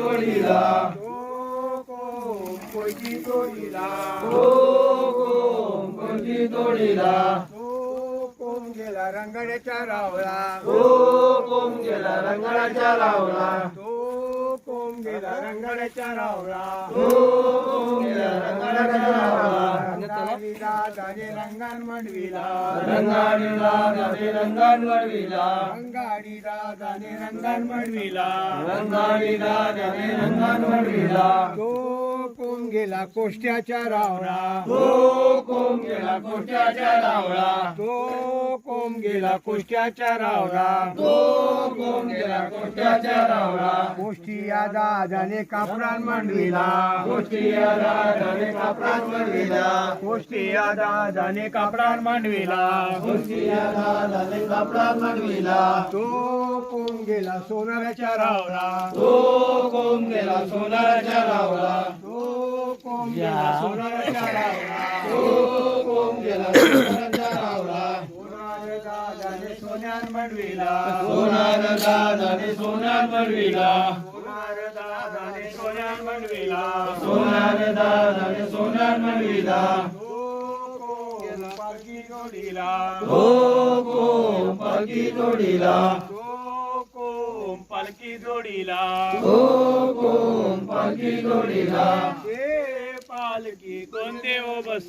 तोडीला. कोणती तोडीला? तो कोम गेला रंगड्याच्या रावळा ओ कोम गेला रंगाच्या लावला तो कोम गेला रंगड्याच्या रावळा ओ कोम गेला लावला रंगारी दादाने रंगान मंडविला. रंगाडीला रंगान वळविला रंगाडी दादाने रंगान मंडविला रंगाडीला जाते रंगान वळविला तो गेला कोष्ट्याच्या रावळा. ओ कोम गेला कोट्याच्या लावला तो कोम गेला कोष्ट्याच्या रावळा. तो कोम गेला कोट्याच्या लावला गोष्टी या दादाने कापरान मांडविला. गोष्टी या राजाने कापडात वळविला गोष्टी या दादाने कापरान मांडविला. गोष्टी या राजाने कापडात वळविला तो कोम गेला सोनाराच्या रावळा. तो कोम गेला सोनाच्या लावला तो गेला सोनाराच्या रावळा तो कोम गेला सोनाच्या लावला सोनार दादाने सोन्यान मांडविला सोनार दादाने सोनार वळविला सोनार दादाने सोन्यान मांडविला सोनार दादाने सोनार वळविला पालखी जोडीला तो कोम पालखी तोडीला पालखी जोडीला तो कोम पालखी तोडीला ते पालखी कोण देव बस.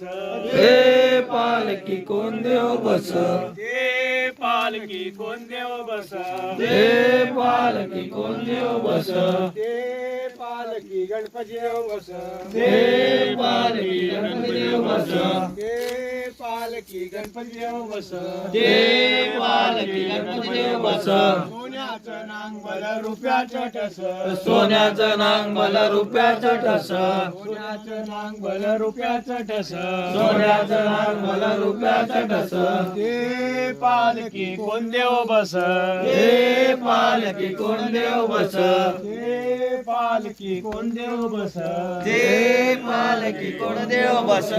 हे पालखी कोण देव बस. ते पालखी कोण देव बस. हे पालखी कोण देव बस. ते पालखी गणपती देव बस. हे पालखी गणपती देव बस. ते पालखी गणपती देव बस. हे पालखी गणपती देव बस. सोन्याचं नांग बल रुपयाचं टस सोन्याचं नांग मला रुपयाचं ठस. सोन्याचं नांग बल रुपयाचं टस सोन्याचं नांग मला रुपयाचं ठस. ते पालखी कोण देव बस. हे पालखी कोण देव बस. ते पालखी कोण देव बस. हे पालखी कोण देव बस.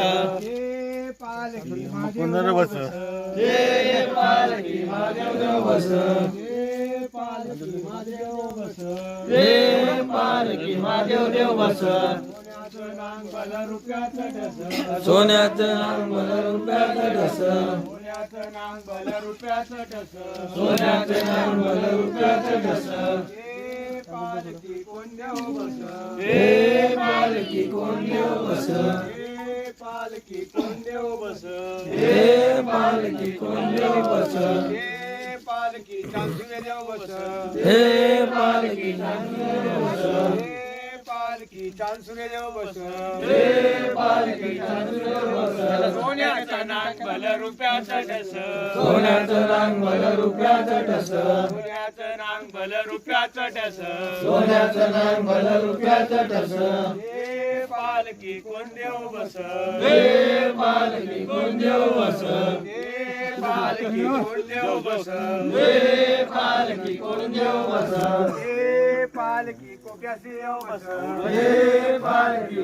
हे महादेव देव बस? महादेव बस महादेव देव बस सोन्याचं नांग बल रुपयाचं टस सोन्याचं नांग मला रुपयाचं ठस सोन्याचं नांग बल रुपयाचं टस सोन्याचं नांग मला रुपयाचं ठस ते पालखी कोण देव बस. हे पालखी कोण देव बस. ते पालखी कोण देव बस. हे पालखी कोण देव बस. बस हे ते पालखी चांदुरे देव बस हे चांदणे देव बस सोन्याचं नाक भल रुपयाचं टस सोन्याचं नांग मला रुपयाचं ठस सोन्याचं नाक भल रुपयाचं टस सोन्याचं नांग मला रुपयाचं ठस पालखी कोण देव बस हे पालखी कोण देव बस हे पालखी कोण देव बस पालखी कोण देव बस पालखी बस। हे बस? हे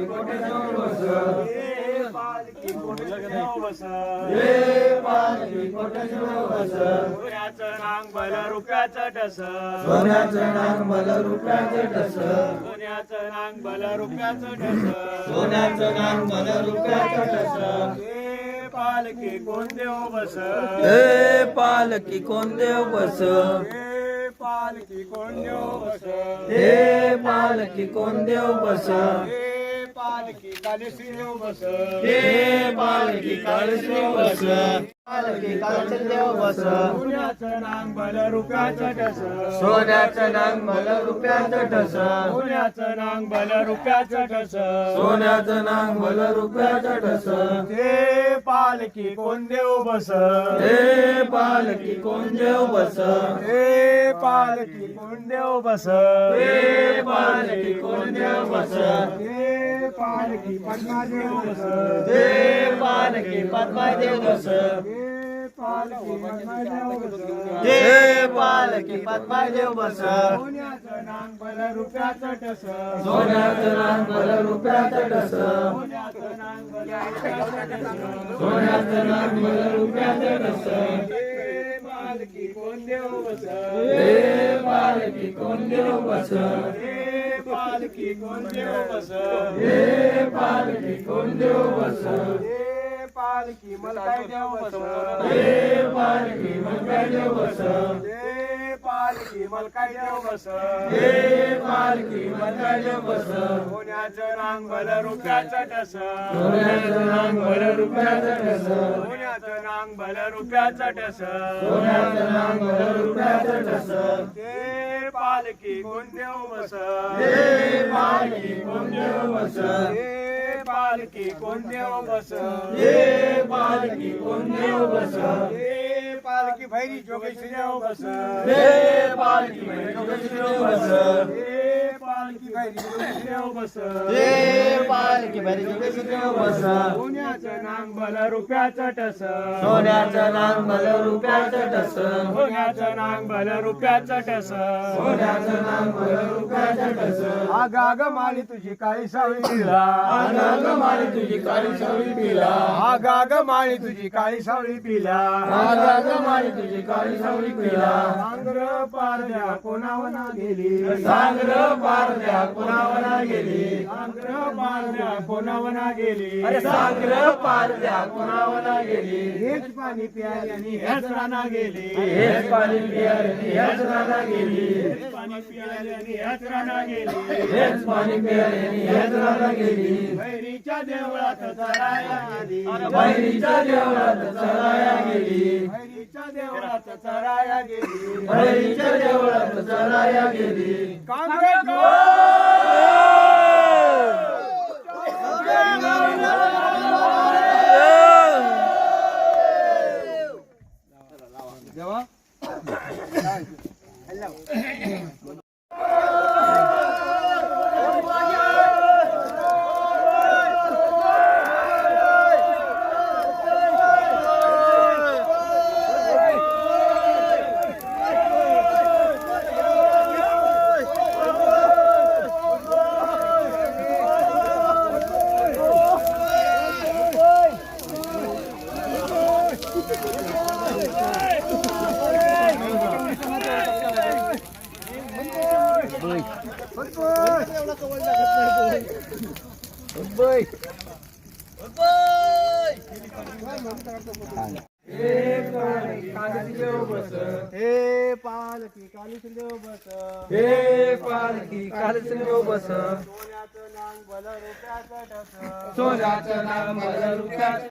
बस? हे बस? सोन्याचं नांग भल रुपयाचं टस सोन्याचं नांग मला रुपयाचं ठस सोन्याचं नांग भल रुपयाचं टस सोन्याचं नांग मला रुपयाचं ठस हे पालखी कोण देव बस? हे पालखी कोण देव बस? मालकी कोण देव बस हे मालकी कोण देव बस पालखी कालेश्री देव बस. हे पालखी काळश्री बस. पालखी बस. सोन्याचं नांग भल रुपयाचं टस सोन्याचं नांग मला रुपयाचं ठस. सोन्याचं नांग भल रुपयाचं सोन्याचं नांग रुपयाचं ठस. हे पालखी कोण देव बस. हे पालखी कोण देव बस. हे पालखी कोण देव बस. हे पालखी कोण देव बस. हे पालखी पद्मादेव हे पालखी पद्मादेव पालखी पद्मादेव हे पालखी पद्मादेव बस सोन्याचं नांग भल रुपयाचं टस सोन्याचं नांग मला रुपयाचं ठस सोन्याचं नांग टस सोन्याचं नांग मला रुपयाचं ठस हे पालखी कोण देव बस पालखी कोण देव बस पालखी कोण देव बस. हे पालखी कोण देव बस. हे पालखी मलकाई देव बस. हे पालखी मलकाई देव बस. हे पालखी मलकाई देव बस. हे पालखी मलकाई देव बस. सोन्याचं नांगल रुपयाचं टस सोन्याचं नांग भल रुपयाचं ठस. सोन्याचं नांगल रुपयाचं टस सोन्याचं नांग भल रुपयाचं ठस. हे पालखी कोण देव बस हे पालखी कोण देव बस हे पालखी कोण देव बस हे पालखी कोण देव बस पालखी भैरी जोगेश्वरी बस हे पालखी जोगेश्वरी बस पालखी भैरी जोगेश्वरी देव बस हे पालखी भरी जोगेश्वरी देव बस सोन्याचं नांगल रुपयाचं टस. सोन्याचं नांग भल रुपयाचं ठस सोन्याचं नांगल रुपयाचं टस. सोन्याचं नांग रुपयाचं आगाग माली तुझी काळी सावळी पिला आनंद मारी तुझी काळी सावळी पिला आगाग माली तुझी काळी सावळी पिला आनंद मारी तुझी काळी सावळी पिला सांग्र पारद्या कोणावना गेली. सांग्र पारद्या कुणावना गेली? सांग्र पारद्या कोणावना गेली? अरे सांग्र कुणावना गेली? हेच पाणी प्यारी आणि राना गेली. हेच पाणी पियाली हेच राना गेली. हेच पाणी प्यारी आणि राना गेली. हेच पाणी पियाली हेच राना गेली. भैरीच्या देवळात चराया गेली. बहिणीच्या देवळात चराया गेली. देवळात चराया गेली. बहिणीच्या देवळात चराया गेली. काँग्रेस देवा हे पालकी काली देव बस हे पालखी कालच देव बस सोन्याचं नाम बल रुपयाचं सोन्याचं नाम बल रुपयाचं